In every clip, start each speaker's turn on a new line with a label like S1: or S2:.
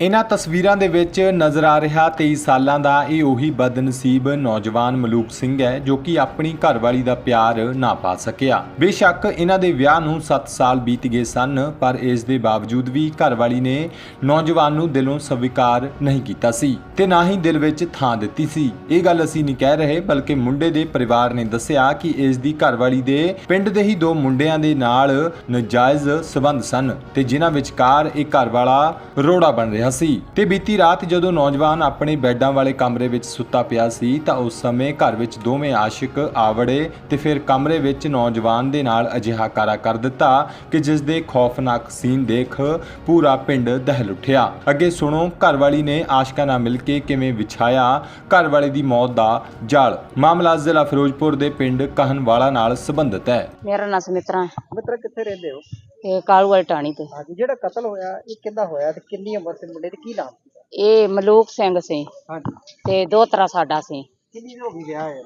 S1: ਇਹਨਾਂ ਤਸਵੀਰਾਂ ਦੇ ਵਿੱਚ ਨਜ਼ਰ ਆ ਰਿਹਾ 23 ਸਾਲਾਂ ਦਾ ਇਹ ਉਹੀ ਬਦਨਸੀਬ ਨੌਜਵਾਨ ਮਲੂਕ ਸਿੰਘ ਹੈ ਜੋ ਕਿ ਆਪਣੀ ਘਰਵਾਲੀ ਦਾ ਪਿਆਰ ਨਾ ਪਾ ਸਕਿਆ। ਬੇਸ਼ੱਕ ਇਹਨਾਂ ਦੇ ਵਿਆਹ ਨੂੰ 7 ਸਾਲ ਬੀਤ ਗਏ ਸਨ, ਪਰ ਇਸ ਦੇ ਬਾਵਜੂਦ ਵੀ ਘਰਵਾਲੀ ਨੇ ਨੌਜਵਾਨ ਨੂੰ ਦਿਲੋਂ ਸਵੀਕਾਰ ਨਹੀਂ ਕੀਤਾ ਸੀ ਤੇ ਨਾ ਹੀ ਦਿਲ ਵਿੱਚ ਥਾਂ ਦਿੱਤੀ ਸੀ। ਇਹ ਗੱਲ ਅਸੀਂ ਨਹੀਂ ਕਹਿ ਰਹੇ, ਬਲਕਿ ਮੁੰਡੇ ਦੇ ਪਰਿਵਾਰ ਨੇ ਦੱਸਿਆ ਕਿ ਇਸ ਦੀ ਘਰਵਾਲੀ ਦੇ ਪਿੰਡ ਦੇ ਹੀ ਦੋ ਮੁੰਡਿਆਂ ਦੇ ਨਾਲ ਨਜਾਇਜ਼ ਸਬੰਧ ਸਨ ਤੇ ਜਿਨ੍ਹਾਂ ਵਿਚਕਾਰ ਇਹ ਘਰਵਾਲਾ ਰੋੜਾ ਬਣ ਰਿਹਾ ਸੀ। ਤੇ ਬੀਤੀ ਰਾਤ ਜਦੋਂ ਨੌਜਵਾਨ ਆਪਣੇ ਬੈੱਡਾਂ ਵਾਲੇ ਕਮਰੇ ਵਿੱਚ ਸੁੱਤਾ ਪਿਆ ਸੀ ਤਾਂ ਉਸ ਸਮੇਂ ਘਰ ਵਿੱਚ ਦੋਵੇਂ ਆਸ਼ਿਕ ਆਵੜੇ ਤੇ ਫਿਰ ਕਮਰੇ ਵਿੱਚ ਨੌਜਵਾਨ ਦੇ ਨਾਲ ਅਜਿਹਾ ਕਾਰਾ ਕਰ ਦਿੱਤਾ ਕਿ ਜਿਸ ਦੇ ਖੌਫਨਾਕ ਸੀਨ ਦੇਖ ਪੂਰਾ ਪਿੰਡ ਦਹਿਲ ਉੱਠਿਆ। ਅੱਗੇ ਸੁਣੋ ਘਰਵਾਲੀ ਨੇ ਆਸ਼ਕਾਂ ਨਾਲ ਮਿਲ ਕੇ ਕਿਵੇਂ ਵਿਛਾਇਆ ਘਰਵਾਲੇ ਦੀ ਮੌਤ ਦਾ ਜਾਲ। ਮਾਮਲਾ ਜ਼ਿਲ੍ਹਾ ਫਿਰੋਜ਼ਪੁਰ ਦੇ ਪਿੰਡ ਕਹਨਵਾਲਾ ਨਾਲ ਸੰਬੰਧਿਤ ਹੈ।
S2: ਮੇਰਾ ਨਾਂ ਸਮਿਤਰਾ ਹੈ।
S3: ਮਿੱਤਰ ਕਿੱਥੇ ਰਹਿੰਦੇ ਹੋ?
S2: ਤੇ ਕਾਲੂ ਵਾਲੀ ਟਾਣੀ ਤੇ।
S3: ਹਾਂਜੀ ਜਿਹੜਾ ਕਤਲ ਹੋਇਆ ਇਹ ਕਿੱਦਾਂ ਹੋਇਆ ਤੇ ਕਿੰਨੀ ਉਮਰ ਸੀ ਮੁੰਡੇ ਦੀ? ਕੀ ਨਾਮ ਸੀ?
S2: ਇਹ ਮਲੂਕ ਸਿੰਘ ਸੀ।
S3: ਹਾਂਜੀ।
S2: ਤੇ ਦੋ ਤਰ੍ਹਾਂ ਸਾਡਾ ਸੀ।
S3: ਕਿੰਨੀ ਹੋ ਗਈ ਵਿਆਹ ਹੋਇਆ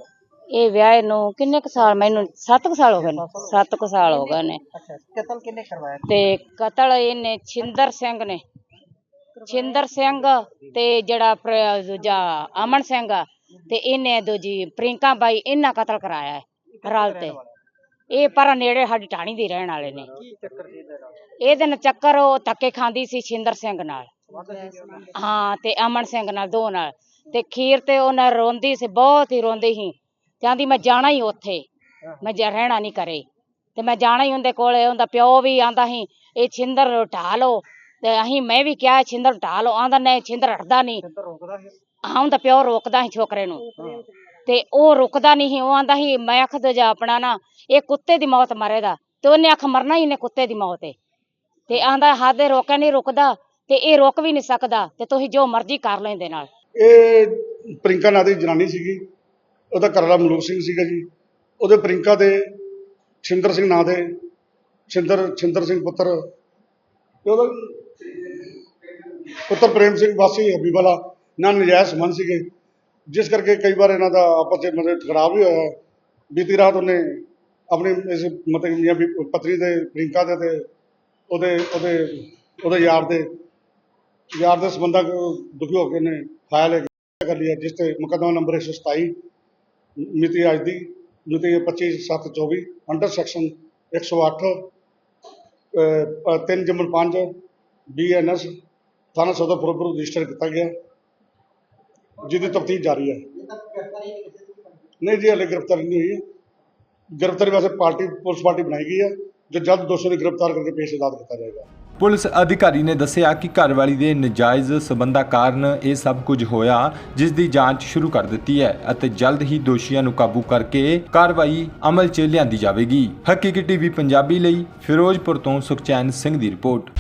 S2: ਇਹ ਵਿਆਹ ਨੂੰ ਕਿੰਨੇ ਕੁ ਸਾਲ ਮੈਨੂੰ 7 ਕੁ ਸਾਲ ਹੋ ਗਏ ਨੇ। 7 ਕੁ ਸਾਲ ਹੋ ਗਏ ਨੇ।
S3: ਅੱਛਾ ਕਤਲ ਕਿੰਨੇ ਕਰਵਾਇਆ?
S2: ਤੇ ਕਤਲ ਇਹਨੇ ਛਿੰਦਰ ਸਿੰਘ ਨੇ। ਛਿੰਦਰ ਸਿੰਘ ਤੇ ਜਿਹੜਾ ਪ੍ਰ- ਦੂਜਾ ਅਮਨ ਸਿੰਘ ਆ, ਤੇ ਇਹਨੇ ਦੂਜੀ ਪ੍ਰਿੰਕਾ ਬਾਈ ਇਹਨਾਂ ਕਤਲ ਕਰਾਇਆ ਹੈ ਰਲ ਤੇ। ਇਹ ਪਰ ਨੇੜੇ ਸਾਡੀ ਟਾਣੀ ਦੇ ਰਹਿਣ ਵਾਲੇ ਨੇ।
S3: ਇਹਦੇ?
S2: ਨਾਲ ਚੱਕਰ ਉਹ ਧੱਕੇ ਖਾਂਦੀ ਸੀ ਛਿੰਦਰ ਸਿੰਘ ਨਾਲ। ਹਾਂ ਤੇ ਅਮਨ ਸਿੰਘ ਨਾਲ ਦੋ ਨਾਲ। ਤੇ ਖੀਰ ਤੇ ਉਹ ਨਾਲ ਰੋਂਦੀ ਸੀ ਬਹੁਤ ਹੀ ਰੋਂਦੀ ਸੀ। ਕਹਿੰਦੀ ਮੈਂ ਜਾਣਾ ਹੀ ਉੱਥੇ। ਮੈਂ ਜਾ ਰਹਿਣਾ ਨਹੀਂ ਕਰੇ ਤੇ ਮੈਂ ਜਾਣਾ ਹੀ ਉਹਦੇ ਕੋਲੇ। ਉਹਦਾ ਪਿਓ ਵੀ ਆਂਦਾ ਸੀ ਇਹ ਛਿੰਦਰ ਢਾ ਲਓ। ਤੇ ਅਸੀਂ ਮੈਂ ਵੀ ਕਿਹਾ ਛਿੰਦਰ ਢਾ ਲਓ। ਆਂਦਾ ਨਹੀਂ ਛਿੰਦਰ ਹਟਦਾ ਨਹੀਂ। ਹਾਂ ਉਹਦਾ ਪਿਓ ਰੋਕਦਾ ਸੀ ਛੋਕਰੇ ਨੂੰ। ਤੇ ਉਹ ਰੁਕਦਾ ਨਹੀਂ ਉਹ ਆਂਦਾ ਸੀ, ਮੈਂ ਆਖਦ ਜਾ ਆਪਣਾ ਨਾ, ਇਹ ਕੁੱਤੇ ਦੀ ਮੌਤ ਮਰੇਦਾ। ਤੇ ਉਹਨੇ ਆਖ ਮਰਨਾ ਹੀ ਨੇ ਕੁੱਤੇ ਦੀ ਮੌਤ ਏ ਤੇ ਆਂਦਾ, ਹਾਦੇ ਰੋਕਿਆ ਨਹੀਂ ਰੁਕਦਾ ਤੇ ਇਹ ਰੁਕ ਵੀ ਨਹੀਂ ਸਕਦਾ ਤੇ ਤੁਸੀਂ ਜੋ ਮਰਜ਼ੀ ਕਰ ਲਓ ਨਾਲ।
S4: ਇਹ ਪ੍ਰਿੰਕਾ ਨਾਂ ਦੀ ਜਨਾਨੀ ਸੀਗੀ। ਉਹਦਾ ਘਰਵਾਲਾ ਮਲੂਕ ਸਿੰਘ ਸੀਗਾ ਜੀ। ਉਹਦੇ ਪ੍ਰਿੰਕਾ ਦੇ ਛਿੰਦਰ ਸਿੰਘ ਨਾਂ ਦੇ, ਛਿੰਦਰ ਛਿੰਦਰ ਸਿੰਘ ਪੁੱਤਰ ਉਹਦਾ ਪੁੱਤਰ ਪ੍ਰੇਮ ਸਿੰਘ ਵਾਸੀ ਹਬੀਵਾਲਾ ਨਾਲ ਨਜਾਇਜ਼ ਮਨ ਸੀਗੇ। ਜਿਸ ਕਰਕੇ ਕਈ ਵਾਰ ਇਹਨਾਂ ਦਾ ਆਪਸ ਵਿੱਚ ਮਤਲਬ ਖਰਾਬ ਵੀ ਹੋਇਆ। ਬੀਤੀ ਰਾਤ ਉਹਨੇ ਆਪਣੀ ਇਸ ਮਤਲਬ ਮੀਆਂ ਬੀ ਪਤਨੀ ਦੇ ਪ੍ਰਿੰਕਾ ਦੇ ਤੇ ਉਹਦੇ ਉਹਦੇ ਉਹਦੇ ਯਾਰ ਦੇ ਯਾਰ ਦੇ ਸੰਬੰਧਾਂ ਦੁਖੀ ਹੋ ਕੇ ਨੇ ਫਾਇਲ ਹੈ ਕਰ ਲਿਆ, ਜਿਸ ਤੇ ਮੁਕੱਦਮਾ ਨੰਬਰ 127 ਮਿਤੀ ਅੱਜ ਦੀ, ਮਿਤੀ 25/7/24 ਅੰਡਰ ਸੈਕਸ਼ਨ 108 3 ਜਮਨ 5 ਬੀਐਨਐਸ ਥਾਣਾ ਸਦਰ ਫਿਰੋਜ਼ਪੁਰ ਰਜਿਸਟਰ ਕੀਤਾ ਗਿਆ। ਜਿਹਦੀ ਤਫਤੀਸ਼ ਜਾਰੀ ਹੈ। ਨਹੀਂ ਜੀ, ਹਲੇ ਗ੍ਰਿਫਤਾਰੀ ਨਹੀਂ ਹੋਈ। ਗ੍ਰਿਫਤਾਰੀ ਵਾਸਤੇ ਪਾਰਟੀ, ਪੁਲਿਸ ਪਾਰਟੀ ਬਣਾਈ ਗਈ ਹੈ। ਜੋ ਜਲਦ ਦੋਸ਼ੀ ਨੂੰ ਗ੍ਰਿਫਤਾਰ ਕਰਕੇ ਪੇਸ਼ ਅਦਾਲਤ ਕੀਤਾ ਜਾਏਗਾ।
S1: ਪੁਲਿਸ ਅਧਿਕਾਰੀ ਨੇ ਦੱਸਿਆ ਕਿ ਘਰਵਾਲੀ ਦੇ ਨਜਾਇਜ਼ ਸਬੰਧਾਂ ਕਾਰਨ ਇਹ ਸਭ ਕੁਝ ਹੋਇਆ, ਜਿਸ ਦੀ ਜਾਂਚ ਸ਼ੁਰੂ ਕਰ ਦਿੱਤੀ ਹੈ ਅਤੇ ਜਲਦ ਹੀ ਦੋਸ਼ੀਆਂ ਨੂੰ ਕਾਬੂ ਕਰਕੇ ਕਾਰਵਾਈ ਅਮਲ 'ਚ ਲਿਆਂਦੀ ਜਾਵੇਗੀ। ਹਕੀਕੀ ਟੀਵੀ ਪੰਜਾਬੀ ਲਈ ਫਿਰੋਜ਼ਪੁਰ ਤੋਂ ਸੁਖਚੈਨ ਸਿੰਘ ਦੀ ਰਿਪੋਰਟ।